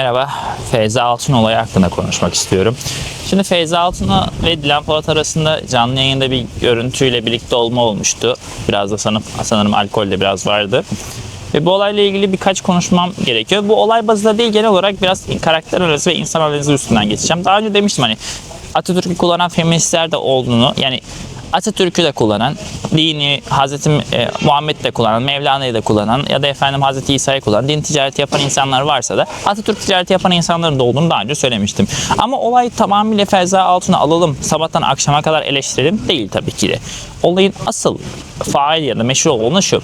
Merhaba, Feyza Altun olayı hakkında konuşmak istiyorum. Şimdi Feyza Altun'la ve Dilan Polat arasında canlı yayında bir görüntüyle birlikte olma olmuştu. Biraz da sanırım, sanırım alkol de biraz vardı. Ve bu olayla ilgili birkaç konuşmam gerekiyor. Bu olay bazında değil genel olarak biraz karakter analizi ve insan analizi üstünden geçeceğim. Daha önce demiştim hani Atatürk'ü kullanan feministler de olduğunu yani Atatürk'ü de kullanan, dini Hazreti e, Muhammed de kullanan, Mevlana'yı da kullanan ya da efendim Hazreti İsa'yı kullanan, din ticareti yapan insanlar varsa da Atatürk ticareti yapan insanların da olduğunu daha önce söylemiştim. Ama olay tamamıyla Feyza Altun'a alalım, sabahtan akşama kadar eleştirelim değil tabii ki de. Olayın asıl fail ya da meşhur olanı şu.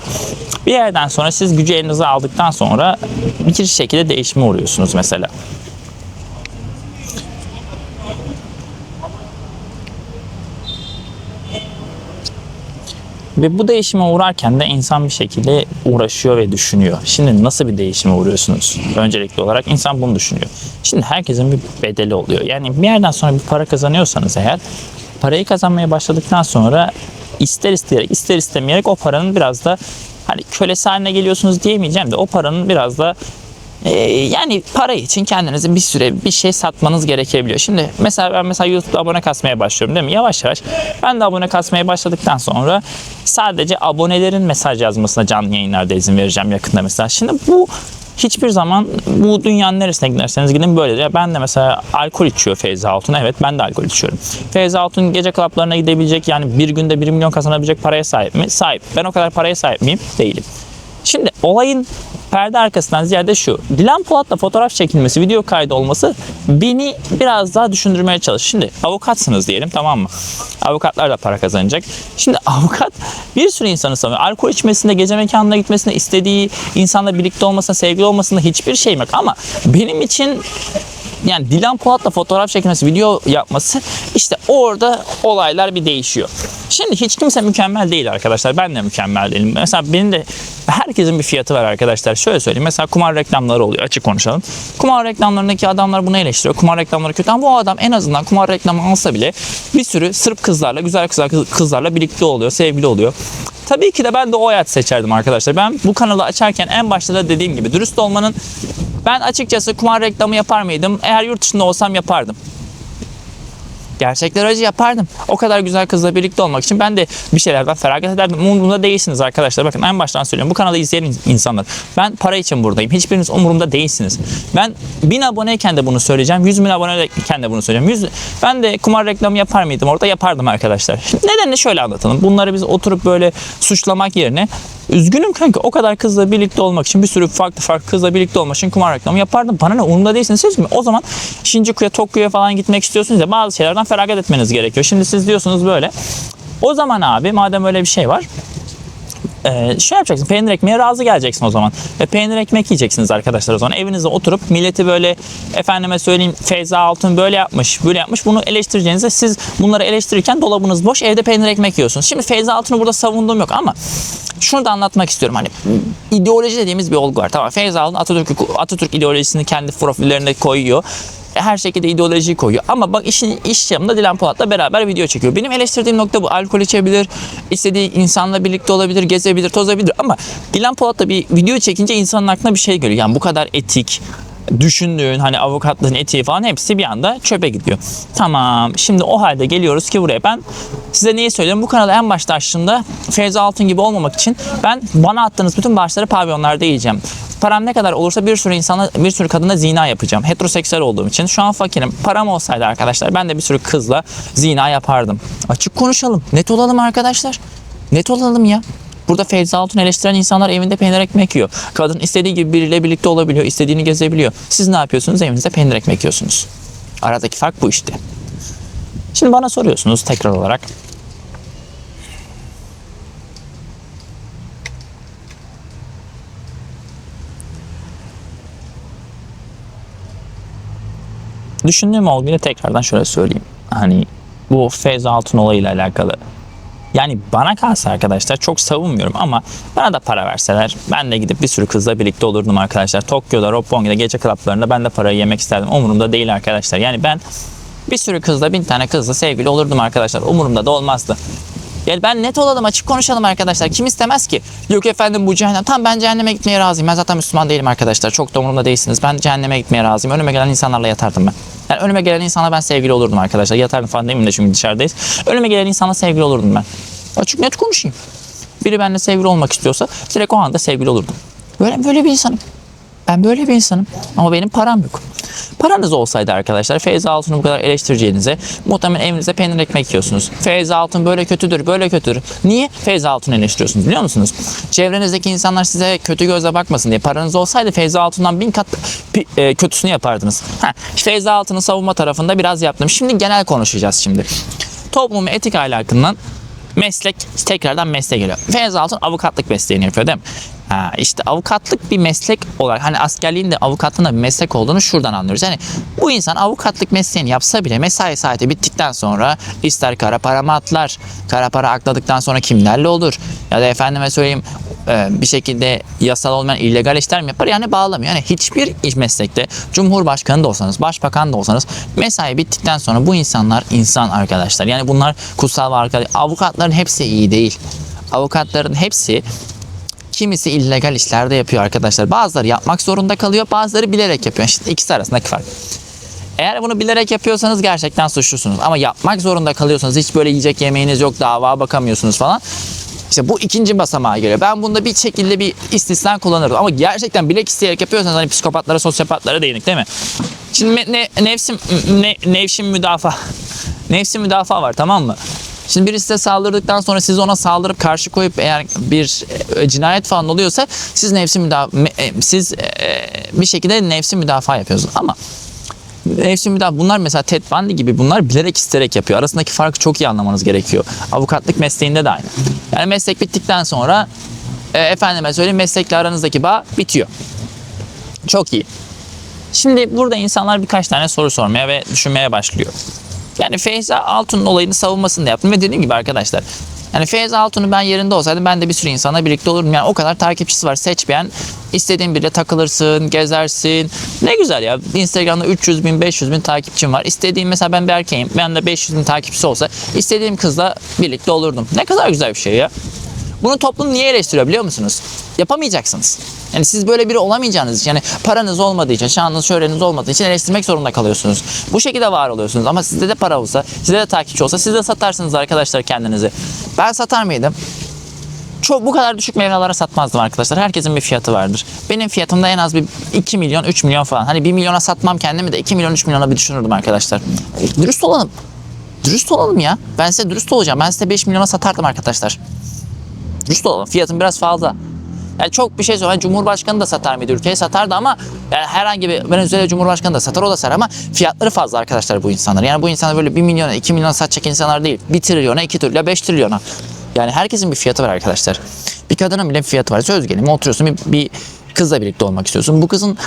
Bir yerden sonra siz gücü elinize aldıktan sonra bir şekilde değişime uğruyorsunuz mesela. Ve bu değişime uğrarken de insan bir şekilde uğraşıyor ve düşünüyor. Şimdi nasıl bir değişime uğruyorsunuz? Öncelikli olarak insan bunu düşünüyor. Şimdi herkesin bir bedeli oluyor. Yani bir yerden sonra bir para kazanıyorsanız eğer parayı kazanmaya başladıktan sonra ister isteyerek ister istemeyerek o paranın biraz da hani kölesi haline geliyorsunuz diyemeyeceğim de o paranın biraz da ee, yani para için kendinize bir süre bir şey satmanız gerekebiliyor. Şimdi mesela ben mesela YouTube'da abone kasmaya başlıyorum değil mi? Yavaş yavaş ben de abone kasmaya başladıktan sonra sadece abonelerin mesaj yazmasına canlı yayınlarda izin vereceğim yakında mesela. Şimdi bu hiçbir zaman bu dünyanın neresine giderseniz gidin böyledir. Ya ben de mesela alkol içiyor Feyza Altun. Evet ben de alkol içiyorum. Feyza Altun gece klaplarına gidebilecek yani bir günde 1 milyon kazanabilecek paraya sahip mi? Sahip. Ben o kadar paraya sahip miyim? Değilim. Şimdi olayın perde arkasından ziyade şu. Dilan Polat'la fotoğraf çekilmesi, video kaydı olması beni biraz daha düşündürmeye çalış. Şimdi avukatsınız diyelim tamam mı? Avukatlar da para kazanacak. Şimdi avukat bir sürü insanı savunuyor. Alkol içmesinde, gece mekanına gitmesinde, istediği insanla birlikte olmasında, sevgili olmasında hiçbir şeyim yok. Ama benim için yani Dilan Polat'la fotoğraf çekmesi, video yapması işte orada olaylar bir değişiyor. Şimdi hiç kimse mükemmel değil arkadaşlar. Ben de mükemmel değilim. Mesela benim de herkesin bir fiyatı var arkadaşlar. Şöyle söyleyeyim. Mesela kumar reklamları oluyor. Açık konuşalım. Kumar reklamlarındaki adamlar bunu eleştiriyor. Kumar reklamları kötü ama bu adam en azından kumar reklamı alsa bile bir sürü Sırp kızlarla, güzel kızlar, kızlarla birlikte oluyor, sevgili oluyor. Tabii ki de ben de o hayatı seçerdim arkadaşlar. Ben bu kanalı açarken en başta da dediğim gibi dürüst olmanın ben açıkçası kumar reklamı yapar mıydım? Eğer yurt dışında olsam yapardım. Gerçekler acı yapardım. O kadar güzel kızla birlikte olmak için ben de bir şeylerden feragat ederdim. Umurumda değilsiniz arkadaşlar. Bakın en baştan söylüyorum. Bu kanalı izleyen insanlar. Ben para için buradayım. Hiçbiriniz umurumda değilsiniz. Ben 1000 aboneyken de bunu söyleyeceğim. 100 bin aboneyken de bunu söyleyeceğim. 100, ben de kumar reklamı yapar mıydım? Orada yapardım arkadaşlar. Şimdi nedenini şöyle anlatalım. Bunları biz oturup böyle suçlamak yerine Üzgünüm kanka o kadar kızla birlikte olmak için bir sürü farklı farklı kızla birlikte olmak için kumar reklamı yapardım. Bana ne umurumda değilsiniz siz mi? O zaman Shinjuku'ya Tokyo'ya falan gitmek istiyorsunuz ya bazı şeylerden feragat etmeniz gerekiyor. Şimdi siz diyorsunuz böyle. O zaman abi madem öyle bir şey var ee, şey yapacaksın peynir ekmeğe razı geleceksin o zaman. Ve peynir ekmek yiyeceksiniz arkadaşlar o zaman. Evinizde oturup milleti böyle efendime söyleyeyim Feyza Altun böyle yapmış böyle yapmış bunu eleştireceğinizde siz bunları eleştirirken dolabınız boş evde peynir ekmek yiyorsunuz. Şimdi Feyza Altun'u burada savunduğum yok ama şunu da anlatmak istiyorum. Hani ideoloji dediğimiz bir olgu var. Tamam Feyza Altun Atatürk, Atatürk ideolojisini kendi profillerine koyuyor her şekilde ideolojiyi koyuyor. Ama bak işin iş yanında Dilan Polat'la beraber video çekiyor. Benim eleştirdiğim nokta bu. Alkol içebilir, istediği insanla birlikte olabilir, gezebilir, tozabilir ama Dilan Polat'la bir video çekince insanın aklına bir şey geliyor. Yani bu kadar etik, düşündüğün hani avukatlığın etiği falan hepsi bir anda çöpe gidiyor. Tamam şimdi o halde geliyoruz ki buraya ben size neyi söylüyorum bu kanalı en başta açtığımda Feyza Altın gibi olmamak için ben bana attığınız bütün bağışları pavyonlarda yiyeceğim. Param ne kadar olursa bir sürü insana, bir sürü kadına zina yapacağım. Heteroseksüel olduğum için. Şu an fakirim. Param olsaydı arkadaşlar ben de bir sürü kızla zina yapardım. Açık konuşalım. Net olalım arkadaşlar. Net olalım ya. Burada Feyza Altun eleştiren insanlar evinde peynir ekmek yiyor. Kadın istediği gibi biriyle birlikte olabiliyor, istediğini gezebiliyor. Siz ne yapıyorsunuz? Evinizde peynir ekmek yiyorsunuz. Aradaki fark bu işte. Şimdi bana soruyorsunuz tekrar olarak. Düşündüğüm olguyla tekrardan şöyle söyleyeyim. Hani bu Feyza Altun olayıyla alakalı yani bana kalsa arkadaşlar çok savunmuyorum ama bana da para verseler ben de gidip bir sürü kızla birlikte olurdum arkadaşlar. Tokyo'da, Roppongi'de gece klaplarında ben de parayı yemek isterdim. Umurumda değil arkadaşlar. Yani ben bir sürü kızla bin tane kızla sevgili olurdum arkadaşlar. Umurumda da olmazdı. Yani ben net olalım açık konuşalım arkadaşlar. Kim istemez ki? Yok efendim bu cehennem. Tamam ben cehenneme gitmeye razıyım. Ben zaten Müslüman değilim arkadaşlar. Çok da umurumda değilsiniz. Ben cehenneme gitmeye razıyım. Önüme gelen insanlarla yatardım ben. Yani önüme gelen insana ben sevgili olurdum arkadaşlar. Yatardım falan demeyeyim de çünkü dışarıdayız. Önüme gelen insana sevgili olurdum ben. Açık net konuşayım. Biri benimle sevgili olmak istiyorsa direkt o anda sevgili olurdum. Böyle böyle bir insanım. Ben böyle bir insanım. Ama benim param yok. Paranız olsaydı arkadaşlar Feyza Altun'u bu kadar eleştireceğinize muhtemelen evinizde peynir ekmek yiyorsunuz. Feyza Altun böyle kötüdür, böyle kötüdür. Niye Feyza Altun'u eleştiriyorsunuz biliyor musunuz? Çevrenizdeki insanlar size kötü gözle bakmasın diye. Paranız olsaydı Feyza Altun'dan bin kat e, kötüsünü yapardınız. Ha, Feyza Altun'un savunma tarafında biraz yaptım. Şimdi genel konuşacağız şimdi. Toplum ve etik ahlakından meslek tekrardan mesleğe geliyor. Feyza Altun avukatlık mesleğini yapıyor değil mi? Ha, işte avukatlık bir meslek olarak hani askerliğin de avukatlığın da bir meslek olduğunu şuradan anlıyoruz. Yani bu insan avukatlık mesleğini yapsa bile mesai saati bittikten sonra ister kara para mı atlar, kara para akladıktan sonra kimlerle olur ya da efendime söyleyeyim e, bir şekilde yasal olmayan illegal işler mi yapar yani bağlamıyor. Yani hiçbir iş meslekte Cumhurbaşkanı da olsanız, Başbakan da olsanız mesai bittikten sonra bu insanlar insan arkadaşlar. Yani bunlar kutsal varlıklar. Avukatların hepsi iyi değil. Avukatların hepsi kimisi illegal işlerde yapıyor arkadaşlar. Bazıları yapmak zorunda kalıyor, bazıları bilerek yapıyor. İşte ikisi arasındaki fark. Eğer bunu bilerek yapıyorsanız gerçekten suçlusunuz. Ama yapmak zorunda kalıyorsanız hiç böyle yiyecek yemeğiniz yok, dava bakamıyorsunuz falan. İşte bu ikinci basamağa geliyor. Ben bunda bir şekilde bir istisna kullanırdım. Ama gerçekten bilek isteyerek yapıyorsanız hani psikopatlara, sosyopatlara değinik değil mi? Şimdi ne, nefsim, ne, nevşin müdafaa. Nefsin müdafaa var tamam mı? Şimdi birisi size saldırdıktan sonra siz ona saldırıp karşı koyup eğer bir e, cinayet falan oluyorsa siz nefsi müdafaa, siz e, bir şekilde nefsi müdafaa yapıyorsunuz. Ama Nefsi müdafaa bunlar mesela Ted Bundy gibi bunlar bilerek isterek yapıyor. Arasındaki farkı çok iyi anlamanız gerekiyor. Avukatlık mesleğinde de aynı. Yani meslek bittikten sonra e, efendime söyleyeyim meslekle aranızdaki bağ bitiyor. Çok iyi. Şimdi burada insanlar birkaç tane soru sormaya ve düşünmeye başlıyor. Yani Feyza Altun'un olayını savunmasını da yaptım ve dediğim gibi arkadaşlar yani Feyza Altun'un ben yerinde olsaydım ben de bir sürü insanla birlikte olurdum. Yani o kadar takipçisi var. Seç beğen. istediğin biriyle takılırsın, gezersin. Ne güzel ya. Instagram'da 300 bin, 500 bin takipçim var. İstediğim mesela ben bir erkeğim. Ben de 500 bin takipçisi olsa istediğim kızla birlikte olurdum. Ne kadar güzel bir şey ya. Bunu toplum niye eleştiriyor biliyor musunuz? Yapamayacaksınız. Yani siz böyle biri olamayacağınız için, yani paranız olmadığı için, şanınız, şöhreniz olmadığı için eleştirmek zorunda kalıyorsunuz. Bu şekilde var oluyorsunuz ama sizde de para olsa, sizde de takipçi olsa siz de satarsınız arkadaşlar kendinizi. Ben satar mıydım? Çok bu kadar düşük mevlalara satmazdım arkadaşlar. Herkesin bir fiyatı vardır. Benim fiyatım da en az bir 2 milyon, 3 milyon falan. Hani 1 milyona satmam kendimi de 2 milyon, 3 milyona bir düşünürdüm arkadaşlar. Dürüst olalım. Dürüst olalım ya. Ben size dürüst olacağım. Ben size 5 milyona satardım arkadaşlar. Dürüst olalım. Fiyatın biraz fazla. Yani çok bir şey söyleyeyim. Cumhurbaşkanı da satar mıydı? Ülkeyi satardı ama yani herhangi bir Venezuela Cumhurbaşkanı da satar o da satar ama fiyatları fazla arkadaşlar bu insanlar. Yani bu insanlar böyle 1 milyona 2 milyona satacak insanlar değil. 1 trilyona 2 trilyona 5 trilyona. Yani herkesin bir fiyatı var arkadaşlar. Bir kadının bile bir fiyatı var. Söz gelimi oturuyorsun bir, bir kızla birlikte olmak istiyorsun. Bu kızın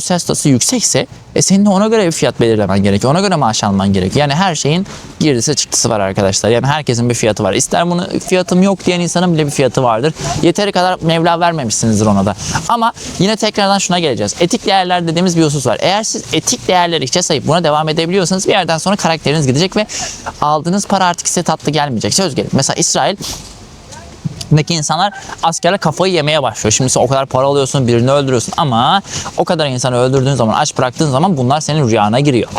sosyal statüsü yüksekse e senin de ona göre bir fiyat belirlemen gerekiyor. Ona göre maaş alman gerekiyor. Yani her şeyin girdisi çıktısı var arkadaşlar. Yani herkesin bir fiyatı var. İster bunu fiyatım yok diyen insanın bile bir fiyatı vardır. Yeteri kadar Mevla vermemişsinizdir ona da. Ama yine tekrardan şuna geleceğiz. Etik değerler dediğimiz bir husus var. Eğer siz etik değerleri hiçe sayıp buna devam edebiliyorsanız bir yerden sonra karakteriniz gidecek ve aldığınız para artık size tatlı gelmeyecek. Söz gelin. Mesela İsrail Deki insanlar askerler kafayı yemeye başlıyor. Şimdi sen o kadar para alıyorsun, birini öldürüyorsun ama o kadar insanı öldürdüğün zaman, aç bıraktığın zaman bunlar senin rüyana giriyor.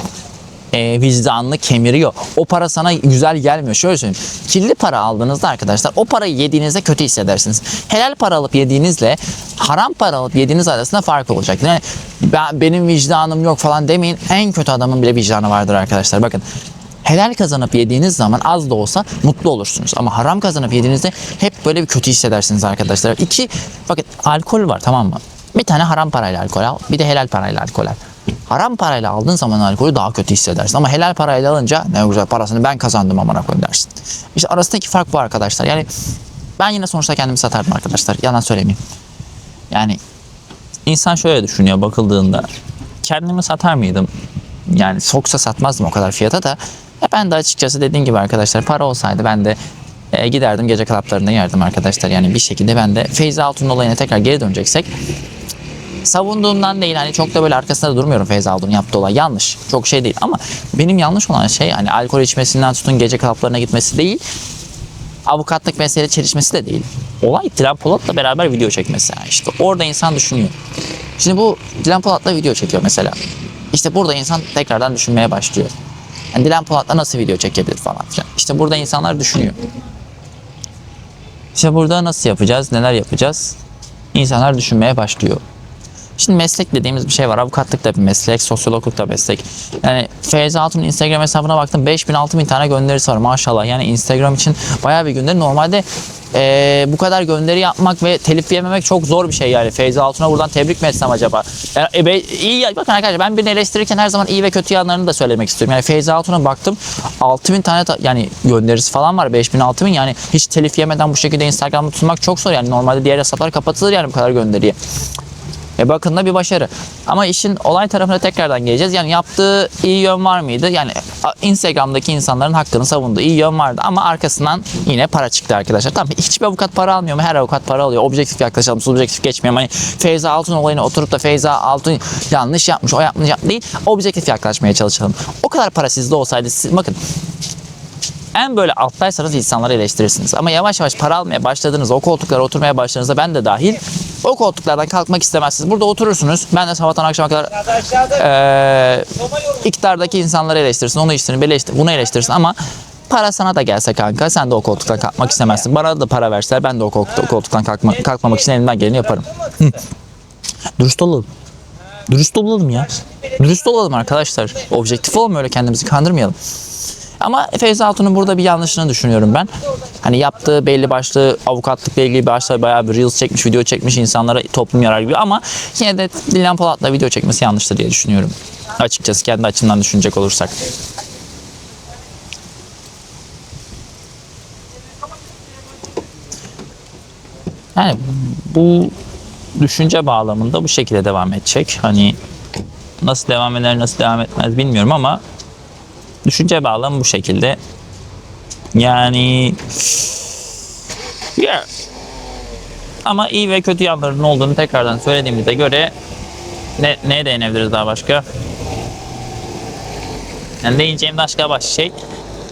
E, vicdanını kemiriyor. O para sana güzel gelmiyor. Şöyle söyleyeyim. Kirli para aldığınızda arkadaşlar o parayı yediğinizde kötü hissedersiniz. Helal para alıp yediğinizle haram para alıp yediğiniz arasında fark olacak. Yani ben, benim vicdanım yok falan demeyin. En kötü adamın bile vicdanı vardır arkadaşlar. Bakın Helal kazanıp yediğiniz zaman az da olsa mutlu olursunuz. Ama haram kazanıp yediğinizde hep böyle bir kötü hissedersiniz arkadaşlar. İki, bakın alkol var tamam mı? Bir tane haram parayla alkol al, bir de helal parayla alkol al. Haram parayla aldığın zaman alkolü daha kötü hissedersin. Ama helal parayla alınca ne güzel parasını ben kazandım amına koyayım dersin. İşte arasındaki fark bu arkadaşlar. Yani ben yine sonuçta kendimi satardım arkadaşlar. Yalan söylemeyeyim. Yani insan şöyle düşünüyor bakıldığında. Kendimi satar mıydım? Yani soksa satmazdım o kadar fiyata da. E ben de açıkçası dediğim gibi arkadaşlar para olsaydı ben de e, giderdim gece klaplarında yerdim arkadaşlar. Yani bir şekilde ben de Feyza Altun olayına tekrar geri döneceksek savunduğumdan değil hani çok da böyle arkasında da durmuyorum Feyza Altun yaptığı olay yanlış. Çok şey değil ama benim yanlış olan şey hani alkol içmesinden tutun gece klaplarına gitmesi değil. avukatlık mesele çelişmesi de değil. Olay Dilan Polat'la beraber video çekmesi. Yani işte orada insan düşünüyor. Şimdi bu Dilan Polat'la video çekiyor mesela. İşte burada insan tekrardan düşünmeye başlıyor. Yani Dilan Polat'la nasıl video çekebilir falan filan. İşte burada insanlar düşünüyor. İşte burada nasıl yapacağız, neler yapacağız? İnsanlar düşünmeye başlıyor. Şimdi meslek dediğimiz bir şey var. Avukatlık da bir meslek, sosyologluk da meslek. Yani Feyza Hatun'un Instagram hesabına baktım 5000 6000 tane gönderisi var maşallah. Yani Instagram için bayağı bir gönderi. Normalde eee, bu kadar gönderi yapmak ve telif yememek çok zor bir şey yani. Feyza Hatun'a buradan tebrik mi etsem acaba? Yani, e, be- iyi bakın arkadaşlar ben birini eleştirirken her zaman iyi ve kötü yanlarını da söylemek istiyorum. Yani Feyza Hatun'a baktım 6000 tane ta- yani gönderisi falan var 5000 6000 yani hiç telif yemeden bu şekilde Instagram'da tutmak çok zor yani normalde diğer hesaplar kapatılır yani bu kadar gönderiye. E bakın da bir başarı. Ama işin olay tarafına tekrardan geleceğiz. Yani yaptığı iyi yön var mıydı? Yani Instagram'daki insanların hakkını savunduğu iyi yön vardı ama arkasından yine para çıktı arkadaşlar. Tamam hiçbir avukat para almıyor mu? Her avukat para alıyor. Objektif yaklaşalım, subjektif geçmeyelim. Hani Feyza Altun olayına oturup da Feyza Altun yanlış yapmış, o yapmış yap değil. Objektif yaklaşmaya çalışalım. O kadar para sizde olsaydı siz bakın en böyle alttaysanız insanları eleştirirsiniz. Ama yavaş yavaş para almaya başladığınız, o koltuklara oturmaya başladığınızda ben de dahil o koltuklardan kalkmak istemezsiniz. Burada oturursunuz. Ben de sabahtan akşama kadar eee iktidardaki insanları eleştirirsin. Onu eleştirirsin, bunu eleştirirsin ama para sana da gelse kanka sen de o koltuktan kalkmak istemezsin. Bana da para verseler ben de o koltuktan, kalkma, kalkmamak için elimden geleni yaparım. Hı. Dürüst olalım. Dürüst olalım ya. Dürüst olalım arkadaşlar. Objektif olma öyle kendimizi kandırmayalım. Ama Feyza Hatun'un burada bir yanlışını düşünüyorum ben. Hani yaptığı belli başlı avukatlıkla ilgili başta bayağı bir reels çekmiş, video çekmiş insanlara toplum yarar gibi ama yine de Dilan Polat'la video çekmesi yanlıştır diye düşünüyorum. Açıkçası kendi açımdan düşünecek olursak. Yani bu düşünce bağlamında bu şekilde devam edecek. Hani nasıl devam eder, nasıl devam etmez bilmiyorum ama düşünce bağlamı bu şekilde. Yani yeah. ama iyi ve kötü yanlarının olduğunu tekrardan söylediğimize göre ne, neye değinebiliriz daha başka? Yani değineceğim başka başka şey.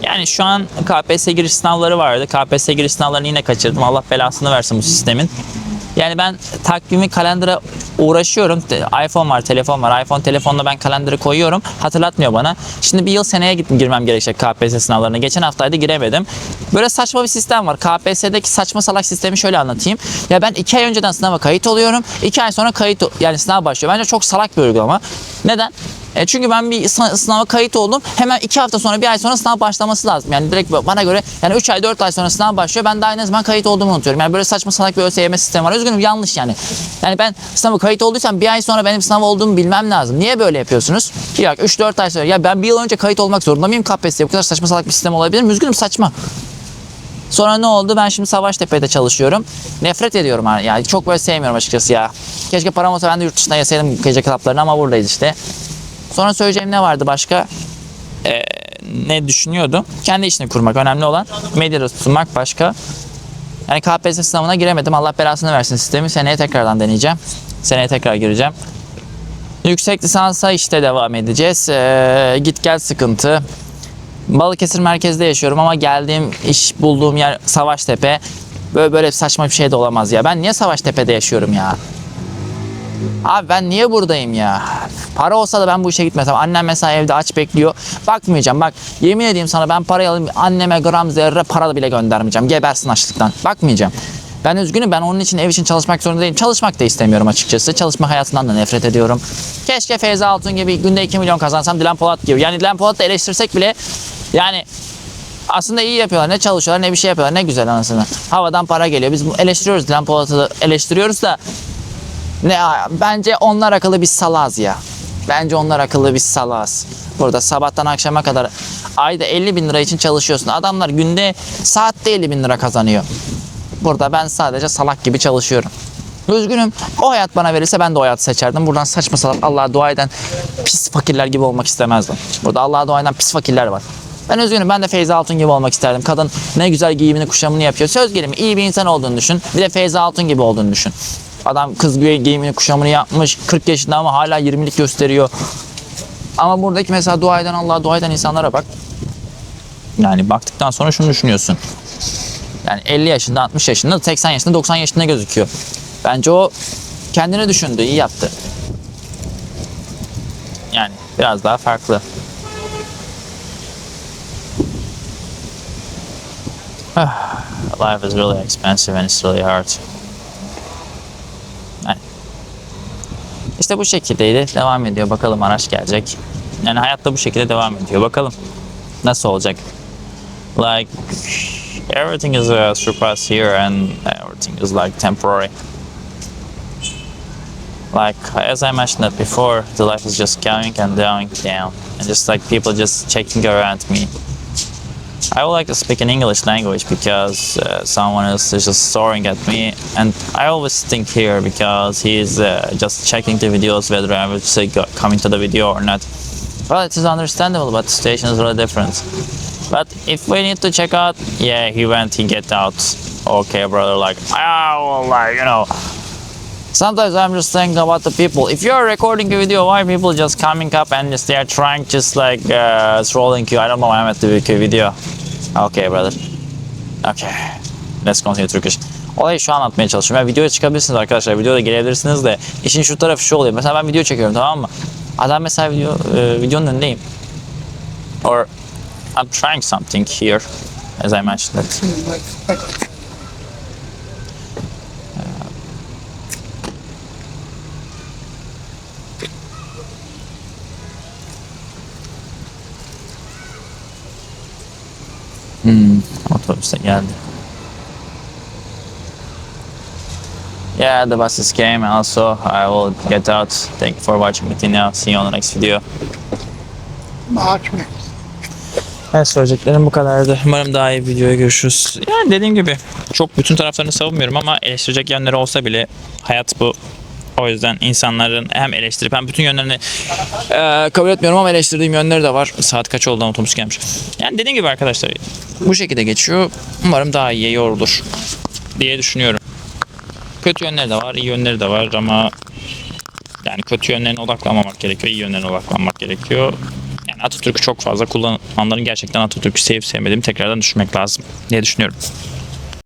Yani şu an KPSS giriş sınavları vardı. KPSS giriş sınavlarını yine kaçırdım. Allah belasını versin bu sistemin. Yani ben takvimi kalendere uğraşıyorum. İPhone var, telefon var. iPhone telefonla ben kalendere koyuyorum. Hatırlatmıyor bana. Şimdi bir yıl seneye girmem gerekecek KPSS sınavlarına. Geçen haftaydı giremedim. Böyle saçma bir sistem var. KPSS'deki saçma salak sistemi şöyle anlatayım. Ya ben iki ay önceden sınava kayıt oluyorum. iki ay sonra kayıt yani sınav başlıyor. Bence çok salak bir uygulama. Neden? E çünkü ben bir sı- sınava kayıt oldum. Hemen iki hafta sonra bir ay sonra sınav başlaması lazım. Yani direkt bana göre yani 3 ay 4 ay sonra sınav başlıyor. Ben daha ne zaman kayıt olduğumu unutuyorum. Yani böyle saçma salak bir ÖSYM sistemi var. Üzgünüm yanlış yani. Yani ben sınava kayıt olduysam bir ay sonra benim sınav olduğumu bilmem lazım. Niye böyle yapıyorsunuz? Yok 3-4 ay sonra. Ya ben bir yıl önce kayıt olmak zorunda mıyım KPSS'ye? Bu kadar saçma salak bir sistem olabilir mi? Üzgünüm saçma. Sonra ne oldu? Ben şimdi Savaştepe'de çalışıyorum. Nefret ediyorum yani çok böyle sevmiyorum açıkçası ya. Keşke param olsa ben de yurt dışında yasaydım gece kitaplarını ama buradayız işte. Sonra söyleyeceğim ne vardı başka? Ee, ne düşünüyordum? Kendi işini kurmak önemli olan. Medyada tutunmak başka. Yani KPSS sınavına giremedim. Allah belasını versin sistemi. Seneye tekrardan deneyeceğim. Seneye tekrar gireceğim. Yüksek lisansa işte devam edeceğiz. Ee, git gel sıkıntı. Balıkesir merkezde yaşıyorum ama geldiğim iş bulduğum yer Savaştepe. Böyle böyle saçma bir şey de olamaz ya. Ben niye Savaştepe'de yaşıyorum ya? Abi ben niye buradayım ya? Para olsa da ben bu işe gitmesem. Annem mesela evde aç bekliyor. Bakmayacağım bak. Yemin edeyim sana ben parayı alayım. Anneme gram zerre para bile göndermeyeceğim. Gebersin açlıktan. Bakmayacağım. Ben üzgünüm. Ben onun için ev için çalışmak zorunda değilim. Çalışmak da istemiyorum açıkçası. Çalışma hayatından da nefret ediyorum. Keşke Feyza Altun gibi günde 2 milyon kazansam Dilan Polat gibi. Yani Dilan Polat'ı eleştirsek bile yani aslında iyi yapıyorlar. Ne çalışıyorlar ne bir şey yapıyorlar. Ne güzel anasını. Havadan para geliyor. Biz eleştiriyoruz Dilan Polat'ı eleştiriyoruz da ne bence onlar akıllı biz salaz ya. Bence onlar akıllı biz salaz. Burada sabahtan akşama kadar ayda 50 bin lira için çalışıyorsun. Adamlar günde saatte 50 bin lira kazanıyor. Burada ben sadece salak gibi çalışıyorum. Üzgünüm. O hayat bana verirse ben de o hayatı seçerdim. Buradan saçma salak Allah'a dua eden pis fakirler gibi olmak istemezdim. Burada Allah'a dua eden pis fakirler var. Ben üzgünüm. Ben de Feyza Altun gibi olmak isterdim. Kadın ne güzel giyimini kuşamını yapıyor. Söz gelimi iyi bir insan olduğunu düşün. Bir de Feyza Altun gibi olduğunu düşün. Adam kız giyimini kuşamını yapmış. 40 yaşında ama hala 20'lik gösteriyor. Ama buradaki mesela dua eden Allah'a dua eden insanlara bak. Yani baktıktan sonra şunu düşünüyorsun. Yani 50 yaşında, 60 yaşında, 80 yaşında, 90 yaşında gözüküyor. Bence o kendini düşündü, iyi yaptı. Yani biraz daha farklı. Life is really expensive and it's really hard. Yani işte bu şekildeydi. Devam ediyor. Bakalım araç gelecek. Yani hayatta bu şekilde devam ediyor. Bakalım nasıl olacak. Like everything is a surpass here and everything is like temporary. Like as I mentioned that before, the life is just going and going down, and just like people just checking around me. I would like to speak in English language because uh, someone else is just staring at me, and I always think here because he's uh, just checking the videos whether I would say coming to the video or not. Well, it is understandable, but the situation is really different. But if we need to check out, yeah, he went, he get out. Okay, brother, like, oh, like, you know. Sometimes I'm just thinking about the people. If you're recording a video, why people just coming up and just they are trying just like uh, trolling you? I don't know. I'm at the video. Okay, brother. Okay. Let's continue Turkish. Olayı şu anlatmaya çalışıyorum. Yani videoya çıkabilirsiniz arkadaşlar. Videoda gelebilirsiniz de işin şu tarafı şu oluyor. Mesela ben video çekiyorum tamam mı? Adam mesela video, e, videonun önündeyim. Or I'm trying something here. As I mentioned. Otobüse geldi. Yeah, the buses came. Also, I will get out. Thank you for watching me now. See you on the next video. Açma. Evet söyleyeceklerim bu kadardı. Umarım daha iyi bir videoya görüşürüz. Yani dediğim gibi çok bütün taraflarını savunmuyorum ama eleştirecek yönleri olsa bile hayat bu. O yüzden insanların hem eleştirip hem bütün yönlerini eee, kabul etmiyorum ama eleştirdiğim yönleri de var. Saat kaç oldu otobüs gelmiş. Yani dediğim gibi arkadaşlar bu şekilde geçiyor. Umarım daha iyiye yorulur diye düşünüyorum. Kötü yönleri de var, iyi yönleri de var ama yani kötü yönlerine odaklanmamak gerekiyor, iyi yönlerine odaklanmak gerekiyor. Yani Atatürk'ü çok fazla kullananların gerçekten Atatürk'ü sevip sevmediğimi tekrardan düşünmek lazım diye düşünüyorum.